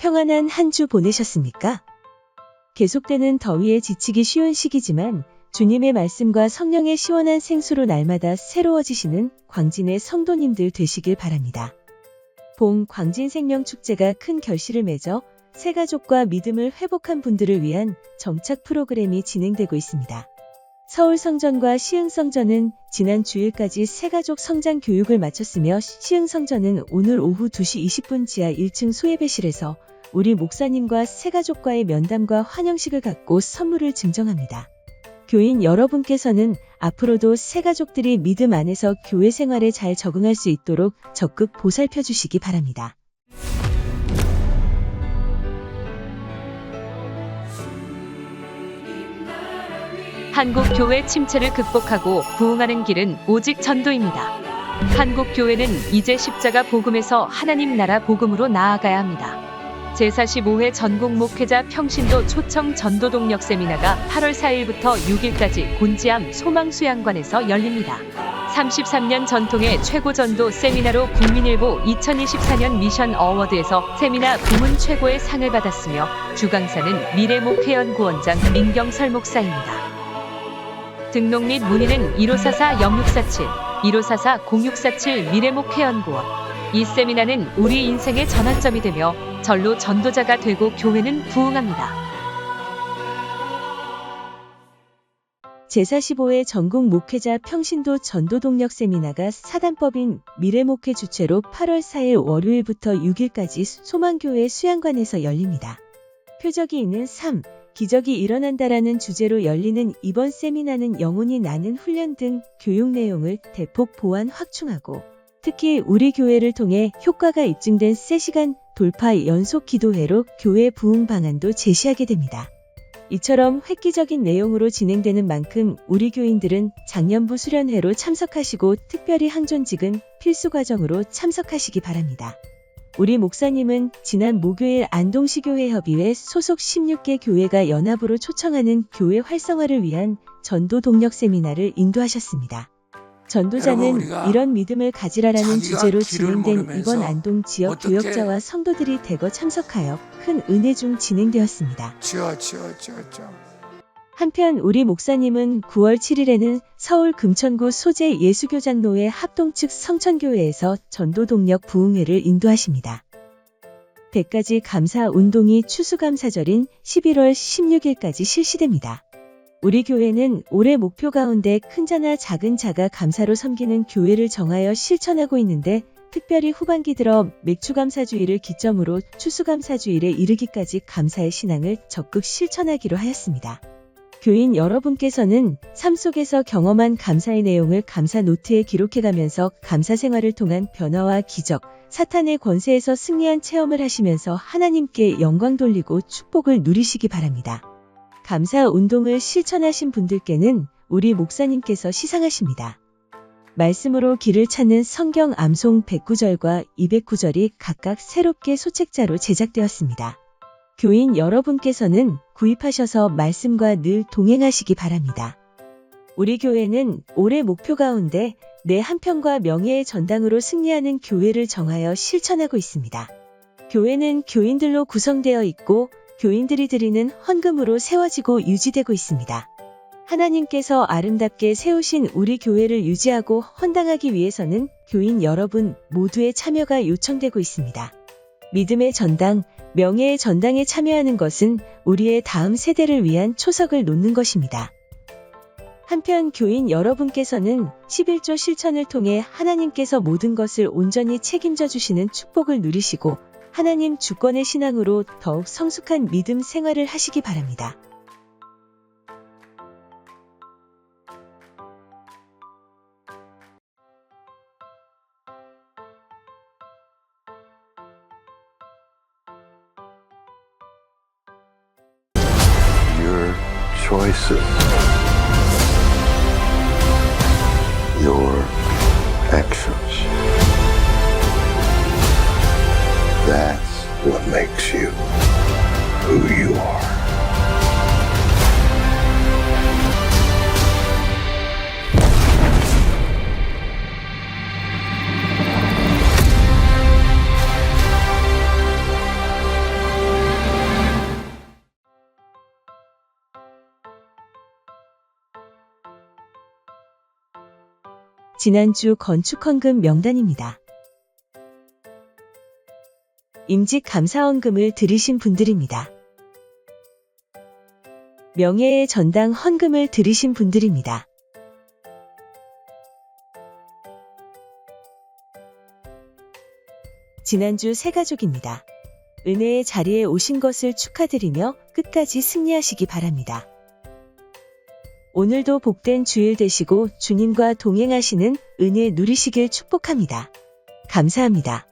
평안한 한 주 보내셨습니까? 계속되는 더위에 지치기 쉬운 시기지만 주님의 말씀과 성령의 시원한 생수로 날마다 새로워지시는 광진의 성도님들 되시길 바랍니다. 봄 광진 생명 축제가 큰 결실을 맺어 새 가족과 믿음을 회복한 분들을 위한 정착 프로그램이 진행되고 있습니다. 서울 성전과 시흥 성전은 지난 주일까지 새가족 성장 교육을 마쳤으며 시흥 성전은 오늘 오후 2시 20분 지하 1층 소예배실에서 우리 목사님과 새가족과의 면담과 환영식을 갖고 선물을 증정합니다. 교인 여러분께서는 앞으로도 새가족들이 믿음 안에서 교회 생활에 잘 적응할 수 있도록 적극 보살펴 주시기 바랍니다. 한국 교회 침체를 극복하고 부흥하는 길은 오직 전도입니다. 한국 교회는 이제 십자가 복음에서 하나님 나라 복음으로 나아가야 합니다. 제45회 전국 목회자 평신도 초청 전도 동력 세미나가 8월 4일부터 6일까지 곤지암 소망수양관에서 열립니다. 33년 전통의 최고 전도 세미나로 국민일보 2024년 미션 어워드에서 세미나 부문 최고의 상을 받았으며 주강사는 미래목회연구원장 민경설 목사입니다. 등록 및 문의는 1544-0647, 1544-0647 미래목회연구원. 이 세미나는 우리 인생의 전환점이 되며 절로 전도자가 되고 교회는 부흥합니다. 제45회 전국 목회자 평신도 전도 동력 세미나가 사단법인 미래목회 주최로 8월 4일 월요일부터 6일까지 소망교회 수양관에서 열립니다. 표적이 있는 삶, 기적이 일어난다라는 주제로 열리는 이번 세미나는 영혼이 나는 훈련 등 교육 내용을 대폭 보완 확충하고 특히 우리 교회를 통해 효과가 입증된 3시간 돌파 연속 기도회로 교회 부흥 방안도 제시하게 됩니다. 이처럼 획기적인 내용으로 진행되는 만큼 우리 교인들은 작년부 수련회로 참석하시고 특별히 항존직은 필수 과정으로 참석하시기 바랍니다. 우리 목사님은 지난 목요일 안동시교회 협의회 소속 16개 교회가 연합으로 초청하는 교회 활성화를 위한 전도 동력 세미나를 인도하셨습니다. 전도자는 이런 믿음을 가지라라는 주제로 진행된 이번 안동 지역 교역자와 성도들이 대거 참석하여 큰 은혜 중 진행되었습니다. 지어 지어 지어 지어 한편 우리 목사님은 9월 7일에는 서울 금천구 소재 예수교장로회 합동 측 성천교회에서 전도 동력 부흥회를 인도하십니다. 100가지 감사 운동이 추수감사절인 11월 16일까지 실시됩니다. 우리 교회는 올해 목표 가운데 큰 자나 작은 자가 감사로 섬기는 교회를 정하여 실천하고 있는데 특별히 후반기 들어 맥추감사주의를 기점으로 추수감사주일에 이르기까지 감사의 신앙을 적극 실천하기로 하였습니다. 교인 여러분께서는 삶 속에서 경험한 감사의 내용을 감사 노트에 기록해가면서 감사 생활을 통한 변화와 기적, 사탄의 권세에서 승리한 체험을 하시면서 하나님께 영광 돌리고 축복을 누리시기 바랍니다. 감사 운동을 실천하신 분들께는 우리 목사님께서 시상하십니다. 말씀으로 길을 찾는 성경 암송 109절과 209절이 각각 새롭게 소책자로 제작되었습니다. 교인 여러분께서는 구입하셔서 말씀과 늘 동행하시기 바랍니다. 우리 교회는 올해 목표 가운데 내 한편과 명예의 전당으로 승리하는 교회를 정하여 실천하고 있습니다. 교회는 교인들로 구성되어 있고 교인들이 드리는 헌금으로 세워지고 유지되고 있습니다. 하나님께서 아름답게 세우신 우리 교회를 유지하고 헌당하기 위해서는 교인 여러분 모두의 참여가 요청되고 있습니다. 믿음의 전당, 명예의 전당에 참여하는 것은 우리의 다음 세대를 위한 초석을 놓는 것입니다. 한편 교인 여러분께서는 11조 실천을 통해 하나님께서 모든 것을 온전히 책임져 주시는 축복을 누리시고 하나님 주권의 신앙으로 더욱 성숙한 믿음 생활을 하시기 바랍니다. Choices. Your actions. That's what makes you who you 지난주 건축헌금 명단입니다. 임직 감사헌금을 들으신 분들입니다. 명예의 전당 헌금을 들으신 분들입니다. 지난주 새 가족입니다. 은혜의 자리에 오신 것을 축하드리며 끝까지 승리하시기 바랍니다. 오늘도 복된 주일 되시고 주님과 동행하시는 은혜 누리시길 축복합니다. 감사합니다.